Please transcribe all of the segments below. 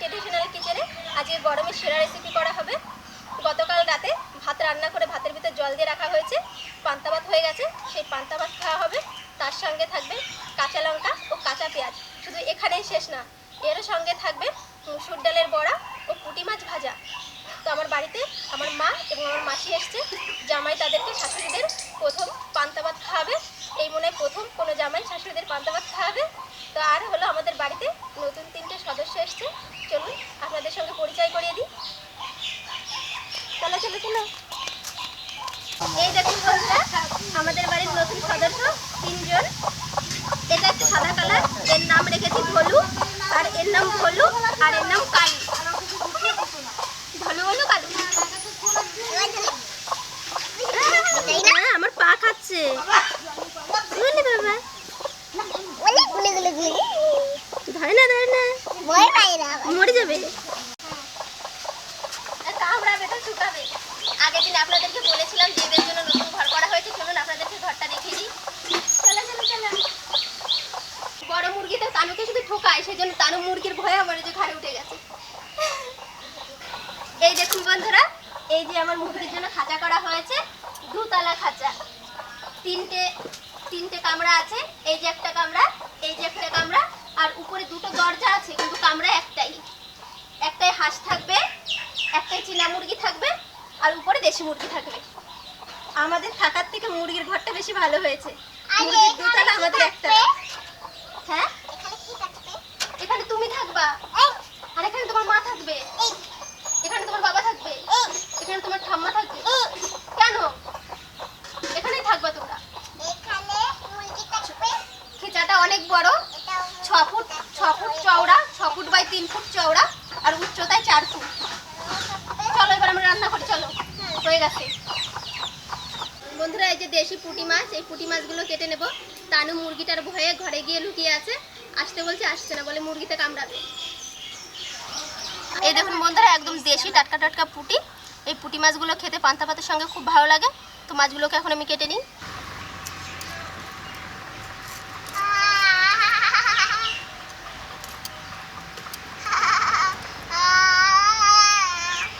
Traditional কিচেনে আজকে গরমের সেরা রেসিপি করা হবে। গতকাল রাতে ভাত রান্না করে ভাতের ভিতর জল দিয়ে রাখা হয়েছে। পান্তা ভাত হয়ে গেছে, সেই পান্তা ভাত খাওয়া হবে। তার সঙ্গে থাকবে কাঁচা লঙ্কা ও কাঁচা পেঁয়াজ। শুধু এখানেই শেষ না এর সঙ্গে থাকবে মুসুর ডালের বড়া ও পুঁটি মাছ ভাজা। তো আমার বাড়িতে আমার মা এবং আমার মাসি এসছে, জামাই তাদেরকে শাশুড়িদের প্রথম পান্তা ভাত খাওয়াবে এই মনে হয় প্রথম কোনো জামাই শাশুড়িদের পান্তা ভাত খাওয়াবে তো আর হলো আমাদের বাড়িতে নতুন তিনটে সদস্য এসছে চলুন আপনাদের সঙ্গে পরিচয় করিয়ে দিই চলো চলো চলো এই দেখুন বন্ধুরা আমাদের বাড়ির নতুন সদস্য তিনজন। এটা একটা সাদা কালার, এর নাম রেখেছি ভলু আর এর নাম ভলু আর এর নাম কালু। ভলু ভলু কালু? আমার পা খাচ্ছে। বাবা। ধরে না ধরে না। মরে যাবে। আগের দিন আপনাদেরকে বলেছিলাম যে জন্য নতুন ঘর করা হয়েছে চলুন আপনাদেরকে ঘরটা দেখিয়ে দিই চলো চলো চলো বড় মুরগি তো তানুকে শুধু ঠোকায় সেই জন্য তানু মুরগির ভয়ে আমার যে ঘরে উঠে গেছে। এই দেখুন বন্ধুরা এই যে আমার মুরগির জন্য খাঁচা করা হয়েছে দুতলা খাঁচা। তিনটে তিনটে কামরা আছে এই যে একটা কামরা এই যে একটা কামরা আর উপরে দুটো দরজা আছে কিন্তু কামরা একটাই। একটাই হাঁস থাকবে একটাই চীনা মুরগি থাকবে আর উপরে দেশি মুরগি থাকবে। আমাদের থাকার থেকে মুরগির ঘরটা বেশি ভালো হয়েছে। মুরগির দুতলা আমাদের একটা। হ্যাঁ? তুমি থাকবা। আর এখানে তোমার মা থাকবে। এখানে তোমার বাবা থাকবে। এখানে তোমার ঠাম্মা থাকবে। কেন? এখানেই থাকবা তোমরা। খেচাটা অনেক বড়। ছ ফুট ছ ফুট চওড়া ছ ফুট বাই তিন ফুট চওড়া আর উচ্চতায় চার ফুট। চলো এবার আমরা রান্না করি চলো হয়ে গেছে। বন্ধুরা এই যে দেশি পুঁটি মাছ এই পুঁটি মাছগুলো কেটে নেব। তানু মুরগিটার ভয়ে ঘরে গিয়ে লুকিয়ে আছে। আসতে বলছে আসছে না বলে মুরগিতে কামড়াবে। এই দেখুন বন্ধুরা একদম দেশি টাটকা টাটকা পুটি। এই পুটি মাছগুলো খেতে পান্তা ভাতের সঙ্গে খুব ভালো লাগে। তো মাছগুলোকে এখন আমি কেটে নিই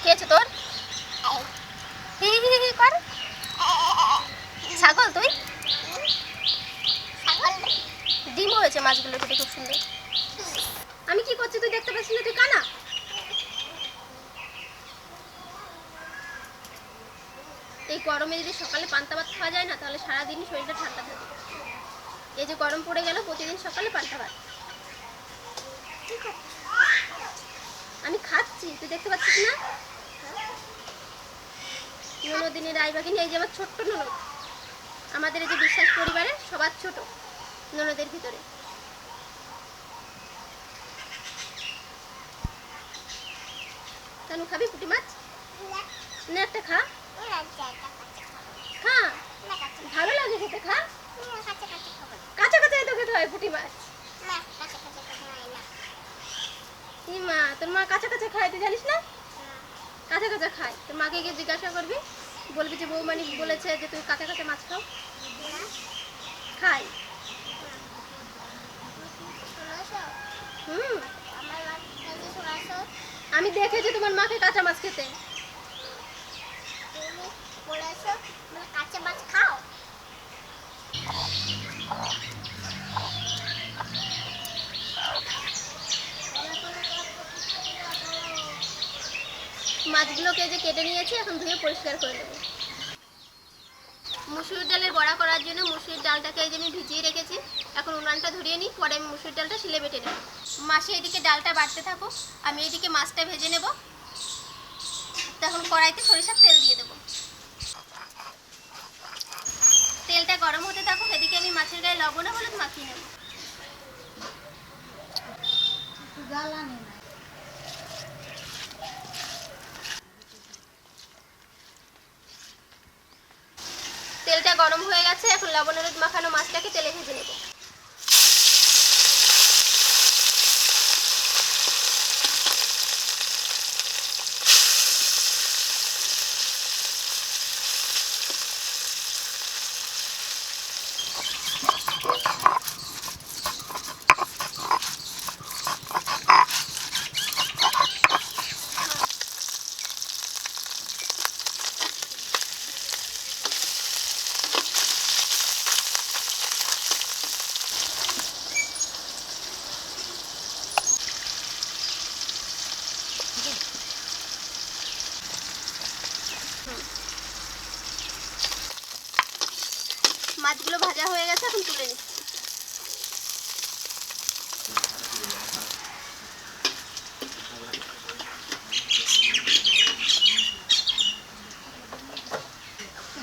কি আছে তোর হি হি হি হি কর ছাগল তুই ডিম হয়েছে মাছগুলো খেতে খুব সুন্দর আমি কি করছি তুই দেখতে পাচ্ছিস না তুই কানা এই গরমে যদি সকালে পান্তা ভাত খাওয়া যায় না, তাহলে সারাদিনই শরীরটা ঠান্ডা থাকে। এই যে গরম পড়ে গেল, প্রতিদিন সকালে পান্তা ভাত। আমি খাচ্ছি, তুই দেখতে পাচ্ছিস না? ননদিনী রায়বাগিনী এই যে আমার ছোট্ট ননদ। আমাদের এই যে বিশ্বাস পরিবারে সবার ছোট ননদের ভিতরে। তানু, খাবি পুঁটি মাছ? না, একটা খা। খা ভালো লাগে খেতে, খা। হয় মা, তোর মা তুই জানিস না? খায়। তোর মাকে গিয়ে জিজ্ঞাসা করবি, বলবি যে বৌমানি বলেছে যে তুই কাঁচা মাছ খাও। খাই আমি দেখেছি তোমার মাকে কাঁচা মাছ খেতে কাঁচা মাছ খাও মাছগুলোকে যে কেটে নিয়েছি, এখন ধুয়ে পরিষ্কার করে নেব। মুসুর ডালের বড়া করার জন্য মুসুর ডালটাকে এই আমি ভিজিয়ে রেখেছি, এখন উনানটা ধরিয়ে নিই, পরে আমি মুসুর ডালটা শিলে বেটে নেব। মাসে এদিকে ডালটা বাটতে থাকো আমি এদিকে মাছটা ভেজে নেব। তখন কড়াইতে সরিষার তেল দিয়ে দেবো। তেলটা গরম হতে থাকো এদিকে আমি মাছের গায়ে লবণ হলুদ মাখিয়ে নেব। তেলটা গরম হয়ে গেছে এখন লবণ হলুদ মাখানো ভাজা হয়ে গেছে, এখন তুলে নিচ্ছি।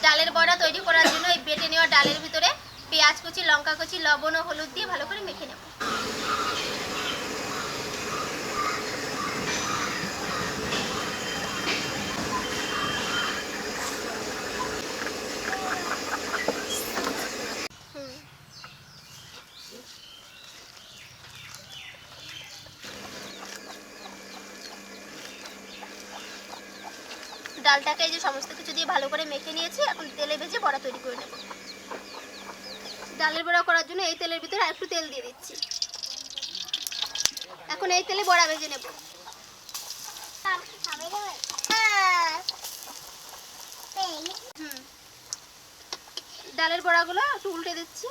ডালের বড়া তৈরি করার জন্য এই বেটে নেওয়া ডালের ভিতরে পেঁয়াজ কুচি, লঙ্কা কুচি, লবণ ও হলুদ দিয়ে ভালো করে মেখে নেব হুম ডালটাকে যে সমস্ত কিছু দিয়ে ভালো করে মেখে নিয়েছি, এখন তেলে ভেজে বড়া তৈরি করে নেব। ডালের বড়া করার জন্য এই তেলের ভিতরে একটু তেল দিয়ে দিচ্ছি। এখন এই তেলে বড়া ভেজে নেব। ডালের বড়াগুলো একটু উল্টে দিচ্ছি।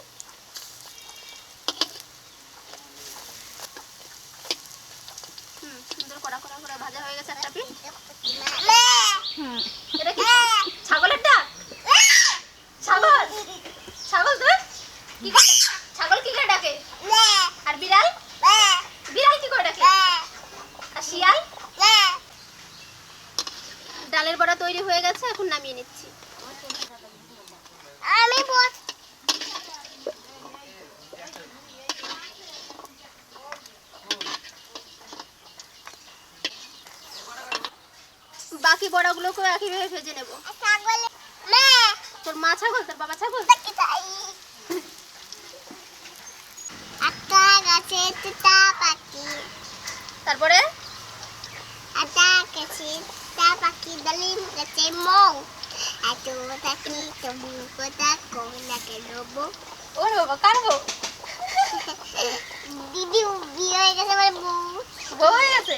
হুম, সুন্দর কড়া কড়া করে ভাজা হয়ে গেছে একটা পিস আর বিড়াল? বিড়াল কি করে ডাকে? আর শিয়াল? ডালের বড়া তৈরি হয়ে গেছে, এখন নামিয়ে নিচ্ছি। আমি বস বাকি বড়াগুলোকেও একইভাবে ভেজে নেব। মে! তোর মা ছাগল? তোর বাবা ছাগল? তারপরে? আটা গাছে তুতা পাখি ডালিম গাছে মৌ। এত থাকি তবু কথা কোনাকে নেব ওর বাবা কার বউ? দিদি বিয়ে হয়ে গেছে আমার বউ। বউ হয়ে গেছে?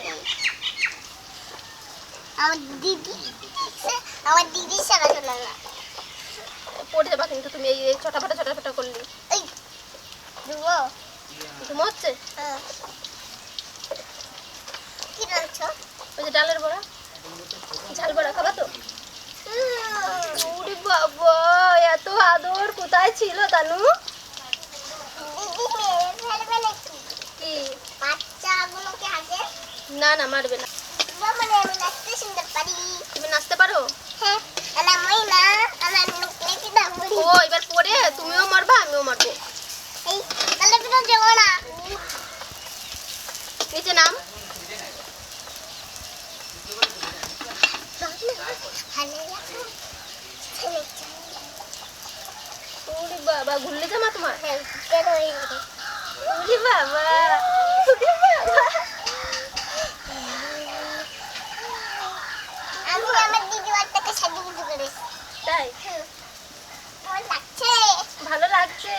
আমার দিদি আমার দিদির সারা শোনা না। পড়ে যাবা কিন্তু তুমি এই ছটাফাটা ছটাফাটা করলি। এই দেবো ঘুমোচ্ছে হ্যাঁ। কি রাঁধছো ওই যে ডালের বড়া। ঝাল বড়া খাবা তো? ওরে বাবা এত আদর। কোথায় ছিল তানু? দিদি না না মারবে না। মানে আমি নাচতে শুনতে পারি তুমি নাচতে পারো? হ্যাঁ আর আমি না আমার নুকলেটি দাম ও এবার পরে তুমিও মারবা আমিও মারবো। এই তাহলে কিন্তু যাব না নিচে নাম। ওরে বাবা ঘুরলে জামা তোমার? হ্যাঁ ওরে বাবা। ওরে বাবা আমি আমার দিদি বাচ্চাকে করেছি। তাই? আমার লাগছে? ভালো লাগছে।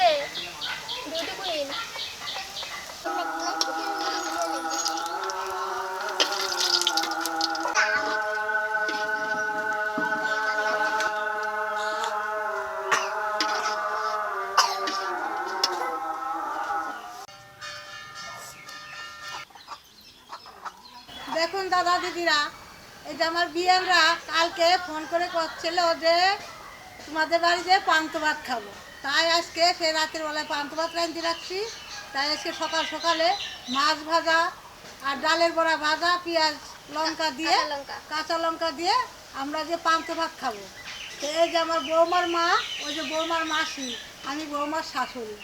বিউটি কুইন দেখুন দাদা দিদিরা। এই যে আমার বিয়েনরা কালকে ফোন করে করছিল যে তোমাদের বাড়িতে পান্ত ভাত খাব। তাই আজকে সে রাতের বেলায় পান্ত ভাত রাঁধতে রাখছি তাই আজকে সকাল সকালে মাছ ভাজা আর ডালের বড়া ভাজা পেঁয়াজ লঙ্কা দিয়ে কাঁচা লঙ্কা। দিয়ে আমরা যে পান্ত ভাত খাব। তো এই যে আমার বৌমার মা ওই যে বৌমার মাসি আমি বৌমার শাশুড়ি।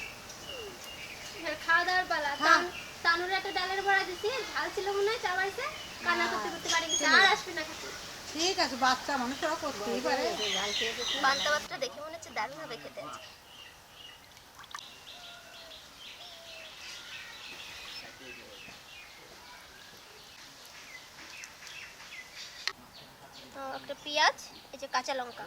খাওয়া দাওয়ার পালা। হ্যাঁ। তান- তানুর একটা ডালের বড়া দিছি ঝাল ছিল মনে হয় চা বাড়িতে কান্না করতে করতে বাড়ি গেছে আর আসবে না ঠিক আছে বাচ্চা মানুষরা করতেই পারে। পান্তা ভাতটা দেখে মনে হচ্ছে দারুণ হবে খেতে। একটা পেঁয়াজ এই যে কাঁচা লঙ্কা।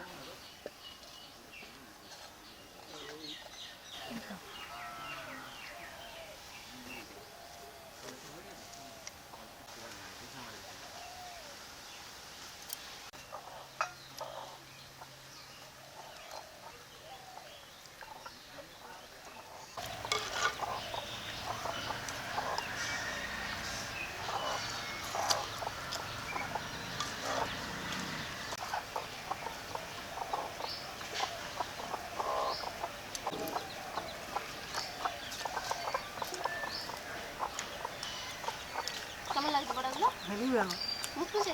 হেভি ভালো মুখ খুঁজে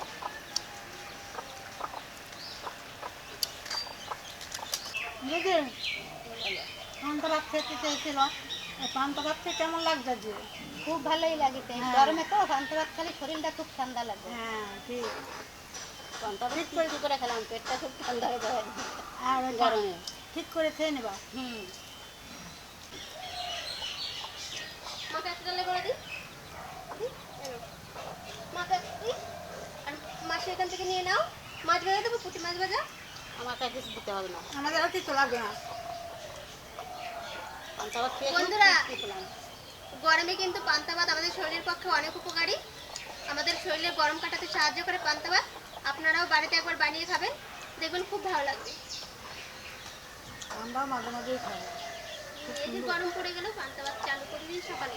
দিদি পান্তা ভাত খেতে চেয়েছিল পান্তা ভাতটা কেমন লাগছে যে খুব ভালোই লাগছে। গরমে তো পান্তা ভাত খালি শরীরটা খুব ঠান্ডা লাগে হ্যাঁ ঠিক পান্তা ভাত করে খেলাম পেটটা খুব ঠান্ডা হয়ে যায় আর গরমে ঠিক করে খেয়ে নেবা হুম মাকে একটা করে দিই দি, এলো। মাকে আর মাসে এখান থেকে নিয়ে নাও। মাছ ভাজা দেবো পুঁটি মাছ ভাজা। আমাকে কিছু দিতে হবে না। আমাদের আর কিছু লাগবে না। পান্তা ভাত খেয়ে বন্ধুরা গরমে কিন্তু পান্তা ভাত আমাদের শরীরের পক্ষে অনেক উপকারী। আমাদের শরীরে গরম কাটাতে সাহায্য করে পান্তা ভাত। আপনারাও বাড়িতে একবার বানিয়ে খাবেন। দেখবেন খুব ভালো লাগবে। আমরা মাঝে মাঝেই খাব। এই যে গরম পড়ে গেল পান্তা ভাত চালু করে দিই সকালে।